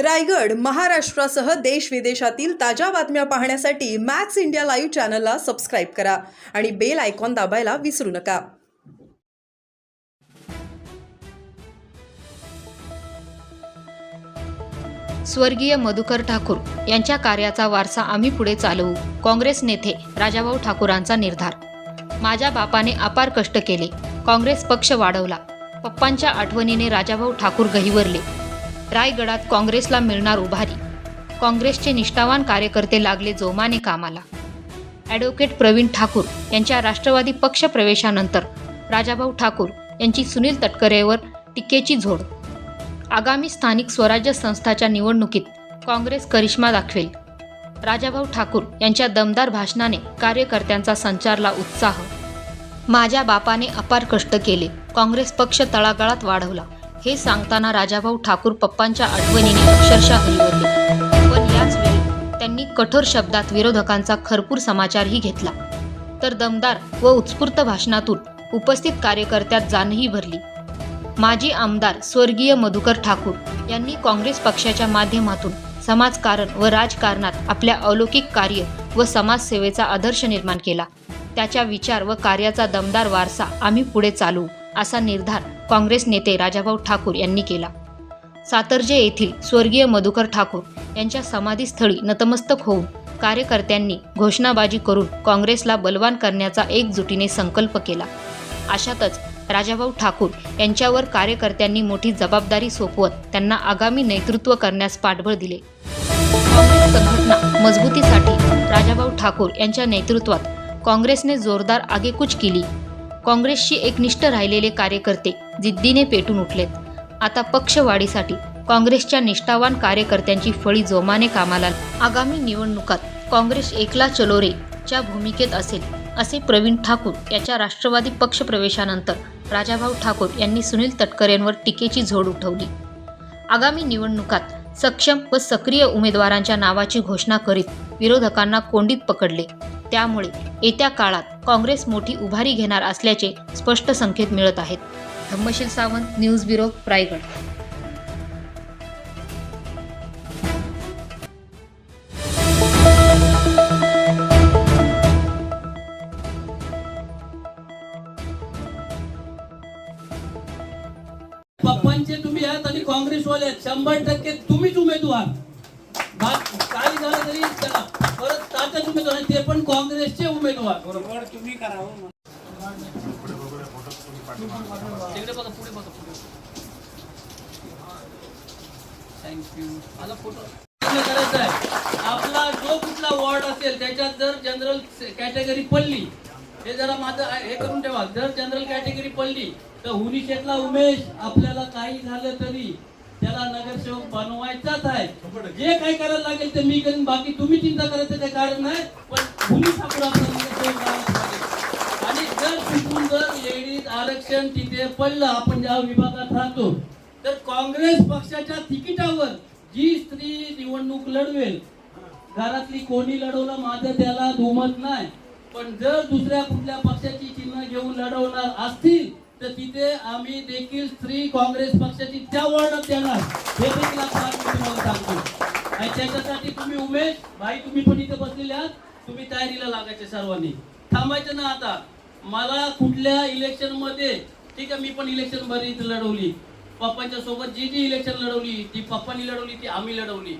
रायगड महाराष्ट्रासह देश विदेशातील ताज्या बातम्या पाहण्यासाठी मॅक्स इंडिया लाईव्ह चॅनलला सबस्क्राईब करा आणि बेल आयकॉन दाबायला विसरू नका. स्वर्गीय मधुकर ठाकूर यांच्या कार्याचा वारसा आम्ही पुढे चालवू. काँग्रेस नेते राजाभाऊ ठाकूरांचा निर्धार. माझ्या बापाने अपार कष्ट केले. काँग्रेस पक्ष वाढवला. पप्पांच्या आठवणीने राजाभाऊ ठाकूर गहिवरले. रायगडात काँग्रेसला मिळणार उभारी. काँग्रेसचे निष्ठावान कार्यकर्ते लागले जोमाने कामाला. ॲडव्होकेट प्रवीण ठाकूर यांच्या राष्ट्रवादी पक्ष प्रवेशानंतर राजाभाऊ ठाकूर यांची सुनील तटकरेवर टीकेची झोड. आगामी स्थानिक स्वराज्य संस्थाच्या निवडणुकीत काँग्रेस करिश्मा दाखवेल. राजाभाऊ ठाकूर यांच्या दमदार भाषणाने कार्यकर्त्यांचा संचारला उत्साह. माझ्या बापाने अपार कष्ट केले. काँग्रेस पक्ष तळागाळात वाढवला. हे सांगताना राजाभाऊ ठाकूर पप्पांच्या आठवणीने अक्षरशः हरिवरले पण याच वेळी त्यांनी कठोर शब्दात विरोधकांचा खरपूर समाचारही घेतला. तर दमदार व उत्स्फूर्त भाषणातून उपस्थित कार्यकर्त्यात जानही भरली. माजी आमदार स्वर्गीय मधुकर ठाकूर यांनी काँग्रेस पक्षाच्या माध्यमातून समाजकारण व राजकारणात आपल्या अलौकिक कार्य व समाजसेवेचा आदर्श निर्माण केला. त्याच्या विचार व कार्याचा दमदार वारसा आम्ही पुढे चालवू. असा निर्धार काँग्रेस नेते राजाभाऊ ठाकूर यांनी केला. सातर्जे येथील स्वर्गीय मधुकर ठाकूर यांच्या समाधीस्थळी नतमस्तक होऊन कार्यकर्त्यांनी घोषणाबाजी करून काँग्रेसला बलवान करण्याचा एकजुटीने संकल्प केला. अशातच राजाभाऊ ठाकूर यांच्यावर कार्यकर्त्यांनी मोठी जबाबदारी सोपवत त्यांना आगामी नेतृत्व करण्यास पाठबळ दिले. काँग्रेस संघटना मजबूतीसाठी राजाभाऊ ठाकूर यांच्या नेतृत्वात काँग्रेसने जोरदार आगेकूच केली. काँग्रेसशी एकनिष्ठ राहिलेले कार्यकर्ते जिद्दीने पेटून उठलेत. आता पक्षवाढीसाठी काँग्रेसच्या निष्ठावान कार्यकर्त्यांची फळी जोमाने कामाला आगामी निवडणुकात काँग्रेस एकला चलोरे च्या भूमिकेत असेल असे प्रवीण ठाकूर याच्या राष्ट्रवादी पक्ष प्रवेशानंतर राजाभाऊ ठाकूर यांनी सुनील तटकरेंवर टीकेची झोड उठवली. आगामी निवडणुकात सक्षम व सक्रिय उमेदवारांच्या नावाची घोषणा करीत विरोधकांना कोंडीत पकडले. त्यामुळे येत्या काळात काँग्रेस मोठी उभारी घेणार असल्याचे स्पष्ट संकेत मिळत आहेत. Dhammasheel Sawant news bureau Raigad. पप्पांचे तुम्ही आहात आणि काँग्रेसवाले आहेत. शंभर टक्के तुम्हीच उमेदवार. बा- काही झालं तरी चला. परत उमेदवार आहेत, ते पण काँग्रेसचे उमेदवार. बरोबर तुम्ही करावं तिकडे बघा पुढे बघा पुढे थँक्यू माझा फोटो करायचा आहे. आपला जो कुठला वॉर्ड असेल त्याच्यात जर जनरल कॅटेगरी पडली हे जरा माझं हे करून ठेवा. जर जनरल कॅटेगरी पडली तर हुनिशेतला उमेश आपल्याला काही झालं तरी त्याला नगरसेवक बनवायचाच आहे. जे काही करायला लागेल ते मी करेन बाकी तुम्ही चिंता करायचं काही कारण नाही पण भूमी ठाकूर नगरसेवक आणि जर तिथून जर लेडीज आरक्षण तिथे पडलं आपण ज्या विभागात राहतो तर काँग्रेस पक्षाच्या तिकिटावर जी स्त्री निवडणूक लढवेल घरातली कोणी लढवलं माझं त्याला दुमत नाही. पण जर दुसऱ्या कुठल्या पक्षाची चिन्ह घेऊन लढवणार असतील तर तिथे आम्ही देखील स्त्री काँग्रेस पक्षाची त्या वॉर्डात देणार. हे देखील तुम्हाला सांगतो. आणि त्याच्यासाठी तुम्ही उमेश भाई तुम्ही पण इथे बसलेले आहात. तुम्ही तयारीला लागायचे सर्वांनी. थांबायचं ना आता. मला कुठल्या इलेक्शनमध्ये ठीक आहे मी पण इलेक्शन बरीच लढवली. पप्पांच्या सोबत जी जी इलेक्शन लढवली ती पप्पांनी लढवली ती आम्ही लढवली.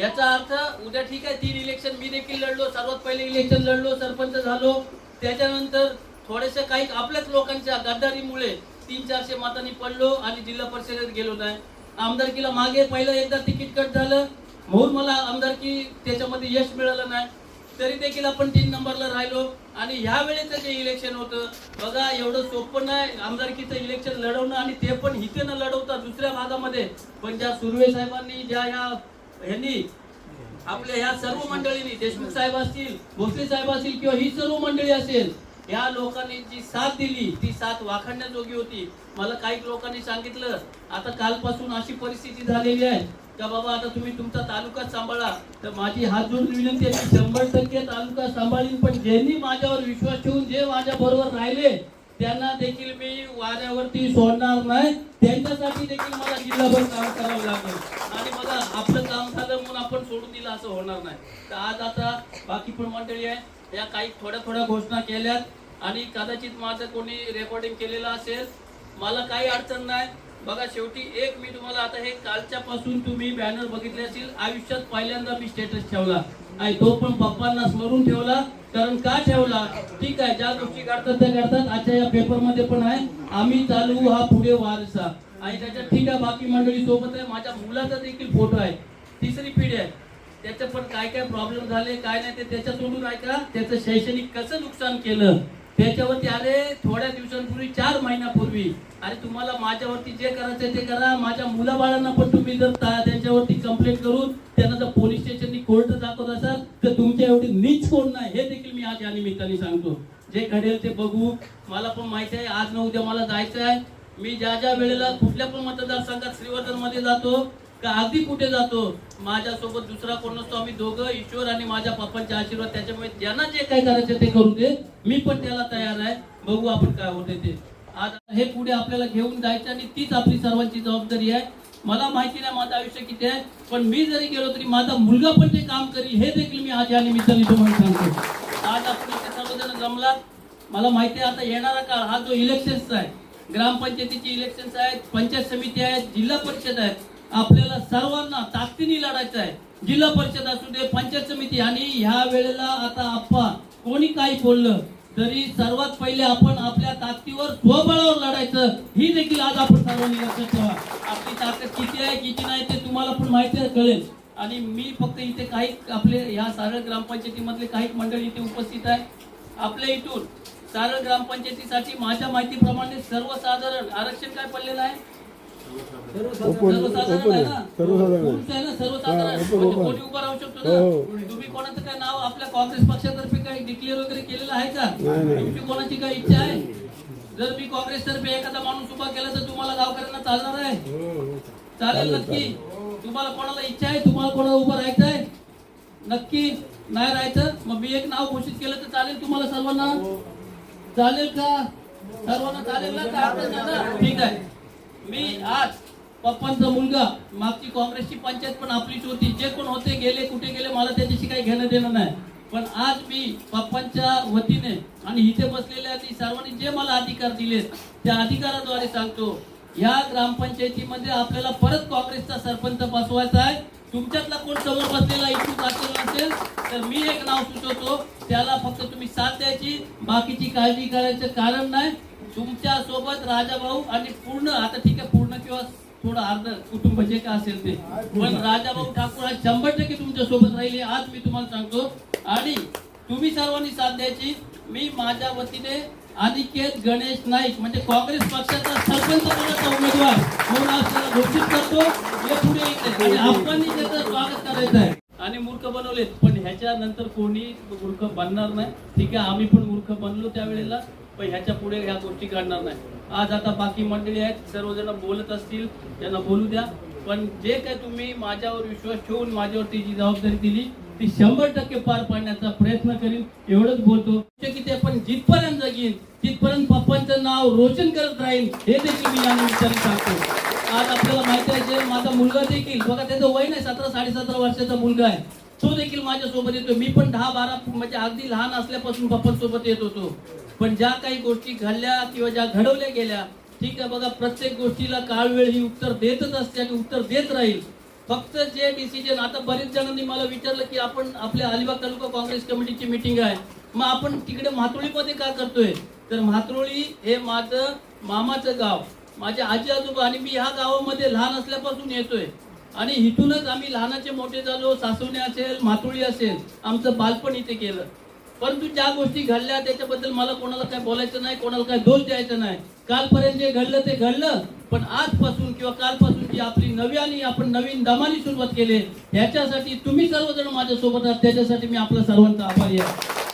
याचा अर्थ उद्या ठीक आहे तीन इलेक्शन मी देखील लढलो सर्वात पहिले इलेक्शन लढलो सरपंच झालो. त्याच्यानंतर थोडेसे काही आपल्याच लोकांच्या गद्दारीमुळे तीन चारशे मतांनी पडलो आणि जिल्हा परिषदेत गेलो नाही. आमदारकीला मागे पहिलं एकदा तिकीट कट झालं. म्हणून मला आमदारकी त्याच्यामध्ये यश मिळालं नाही. तरी देखील आपण तीन नंबरला राहिलो. आणि ह्या वेळेचं जे इलेक्शन होतं बघा एवढं सोपं नाही आमदारकीचं इलेक्शन लढवणं आणि ते पण हिथे न लढवता दुसऱ्या भागामध्ये. पण ज्या सुर्वे साहेबांनी ज्या ह्या ह्यांनी आपल्या ह्या सर्व मंडळींनी देशमुख साहेब असतील भोसले साहेब असतील किंवा ही सर्व मंडळी असेल या लोकांनी जी साथ दिली ती साथ वाखाणण्याजोगी होती. मला काही लोकांनी सांगितलं आता कालपासून अशी परिस्थिती झालेली आहे का बाबा आता तुम्ही तुमचा तालुका सांभाळा. तर माझी हात जोडून विनंती आहे मी शंभर टक्के तालुका सांभाळीन पण ज्यांनी माझ्यावर विश्वास ठेवून जे माझ्या बरोबर राहिले त्यांना देखील मी वाऱ्यावरती सोडणार नाही. त्यांच्यासाठी देखील मला जिल्हाभर काम करावं लागेल. आणि मला आपलं काम असं होणार नाही. तर आज आता बाकी पण मंडळी आहे या काही थोड्या थोड्या घोषणा केल्यात आणि कदाचित माझं कोणी रेकॉर्डिंग केलेलं असेल मला काही अडचण नाही. बघा शेवटी एक मी तुम्हाला आता हे कालच्या पासून तुम्ही बॅनर बघितले असतील आयुष्यात पहिल्यांदा मी स्टेटस ठेवला. आणि तो पण पप्पांना स्मरून ठेवला. कारण का ठेवला? ठीक आहे ज्या गोष्टी काढतात त्या काढतात आजच्या या पेपरमध्ये पण आहे आम्ही चालू हा पुढे वारसा. आणि त्याच्यात ठीक आहे बाकी मंडळी सोबत आहे. माझ्या मुलाचा देखील फोटो आहे. तिसरी पिढी आहे. त्याचं पण काय काय प्रॉब्लेम झाले काय नाही ते त्याच्या तोंडून ऐका. त्याचं शैक्षणिक कसं नुकसान केलं त्याच्यावरती अरे थोड्या दिवसांपूर्वी चार महिन्यापूर्वी अरे तुम्हाला माझ्यावरती जे करायचं ते करा माझ्या मुलाबाळांना पण तुम्ही जर त्यांच्यावरती कंप्लेंट करून त्यांना जर पोलीस स्टेशननी कोर्ट दाखवत असाल तर तुमच्या एवढी नीच कोण नाही हे देखील मी आज या निमित्ताने सांगतो. जे घडेल ते बघू. मला पण माहिती आहे आज न उद्या मला जायचं आहे मी ज्या ज्या वेळेला कुठल्या पण मतदारसंघात श्रीवर्धनमध्ये जातो का अगदी कुठे जातो? माझ्यासोबत दुसरा कोण नसतो. आम्ही दोघं ईश्वर आणि माझ्या पप्पांचे आशीर्वाद त्याच्यामुळे ज्यांना जे काय करायचं ते करू दे. मी पण त्याला तयार आहे. बघू आपण काय होते ते. आज हे पुढे आपल्याला घेऊन जायचं आणि तीच आपली सर्वांची जबाबदारी आहे. मला माहिती नाही माझं आयुष्य किती आहे पण मी जरी गेलो तरी माझा मुलगा पण ते काम करी हे देखील मी आज या निमित्ताने तुम्हाला सांगतो. आज आपण इथे सर्वजण जमलात. मला माहिती आहे आता येणारा काळ हा जो इलेक्शनचा आहे ग्रामपंचायतीची इलेक्शन्स आहेत पंचायत समिती आहेत जिल्हा परिषद आहेत. आपल्याला सर्वांना ताकदीने लढायचं आहे. जिल्हा परिषद असू दे पंचायत समिती. आणि ह्या वेळेला आता आप्पा कोणी काही बोललं तरी सर्वात पहिले आपण आपल्या ताकदीवर स्वबळावर लढायचं. ही देखील आज आपण सर्वांनी लक्षात ठेवा. आपली ताकद किती आहे किती नाही ते तुम्हाला पण माहिती कळेल. आणि मी फक्त इथे काही आपले ह्या सारळ ग्रामपंचायतीमधले काही मंडळी इथे उपस्थित आहे. आपल्या इथून सारळ ग्रामपंचायतीसाठी माझ्या माहितीप्रमाणे सर्वसाधारण आरक्षण काय पडलेलं आहे? सर्वसाधारण आहे ना? पुरुष आहे. ना सर्वसाधारण कोणी उभा राहू शकतो ना? तुम्ही कोणाचं काय नाव आपल्या काँग्रेस पक्षातर्फे काही डिक्लेअर वगैरे केलेलं आहे का? तुमची कोणाची इच्छा आहे? जर मी काँग्रेस तर्फे एखादा माणूस उभा केला तर तुम्हाला गावकऱ्यांना चालणार आहे? चालेल नक्की. तुम्हाला कोणाला इच्छा आहे? तुम्हाला कोणाला उभं राहायचं आहे? नक्की नाही राहायचं? मग मी एक नाव घोषित केलं तर चालेल तुम्हाला सर्वांना? चालेल का? सर्वांना चालेल ना? ना? ठीक आहे. मी आज पप्पांचा मुलगा मागची काँग्रेसची पंचायत पण आपलीच होती. जे कोण होते गेले कुठे गेले मला त्याच्याशी काही घेणं देणं नाही. पण आज मी पप्पांच्या वतीने आणि इथे बसलेल्या सर्वांनी जे मला अधिकार दिले त्या अधिकाराद्वारे सांगतो या ग्रामपंचायतीमध्ये आपल्याला परत काँग्रेसचा सरपंच बसवायचा आहे. तुमच्यातला कोण समोर बसलेला इच्छुक असेल नसेल तर मी एक नाव सुचवतो त्याला फक्त तुम्ही साथ द्यायची. बाकीची काळजी करायचं कारण नाही. तुमच्यासोबत राजा भाऊ आणि पूर्ण आता ठीक आहे पूर्ण किंवा थोडं अर्ध कुटुंब जे काय असेल ते. पण राजा भाऊ ठाकूर हा शंभर टक्के तुमच्यासोबत राहिले आज मी तुम्हाला सांगतो. आणि तुम्ही सर्वांनी साथ द्यायची. मी माझ्या वतीने अनिकेत गणेश नाईक म्हणजे काँग्रेस पक्षाचा सरपंच पदाचा उमेदवार म्हणून आज त्याला घोषित करतो. हे पुढे आणि आपण त्याचं स्वागत करायचं आहे. आणि मूर्ख बनवलेत पण ह्याच्या नंतर कोणी मूर्ख बनणार नाही. ठीक आहे आम्ही पण मूर्ख बनलो त्यावेळेला. पण ह्याच्या पुढे ह्या गोष्टी घडणार नाही. आज आता बाकी मंडळी आहेत सर्वजण बोलत असतील त्यांना बोलू द्या. पण जे काय तुम्ही माझ्यावर विश्वास ठेवून माझ्यावरती जी जबाबदारी दिली ती शंभर टक्के पार पाडण्याचा प्रयत्न करीन. एवढंच बोलतो. की ते पण जिथपर्यंत जगीन तिथपर्यंत पप्पांचं नाव रोशन करत राहील हे देखील मी या निमित्ताने सांगतो. आज आपल्याला माहिती आहे माझा मुलगा देखील बघा त्याचं वय नाही सतरा साडेसतरा वर्षाचा मुलगा आहे. तो देखील माझ्या सोबत येतो. मी पण दहा बारा म्हणजे अगदी लहान असल्यापासून पप्पांसोबत येत होतो. पण ज्या काही गोष्टी घडल्या किंवा ज्या घडवल्या गेल्या ठीक आहे बघा प्रत्येक गोष्टीला काळ वेळ ही उत्तर देतच असते आणि उत्तर देत राहील. फक्त जे डिसिजन आता बरेच जणांनी मला विचारलं की आपण आपल्या अलिबाग तालुका काँग्रेस कमिटीची मिटिंग आहे. मग आपण तिकडे म्हातोळीमध्ये का करतोय? तर म्हातोळी हे माझं मामाचं गाव. माझे आजी आजोबा आणि मी ह्या गावामध्ये लहान असल्यापासून येतोय. आणि इथूनच आम्ही लहानाचे मोठे झालो सासवणे असेल मातोळी असेल आमचं बालपण इथे केलं परंतु ज्या गोष्टी घडल्या त्याच्याबद्दल मला कोणाला काय बोलायचं नाही कोणाला काय दोष द्यायचा नाही. कालपर्यंत जे घडलं ते घडलं पण आजपासून किंवा कालपासून जी आपली नवी आणि आपण नवीन दमानी सुरुवात केली ह्याच्यासाठी तुम्ही सर्वजण माझ्यासोबत आहात त्याच्यासाठी मी आपल्या सर्वांचा आभारी आहे.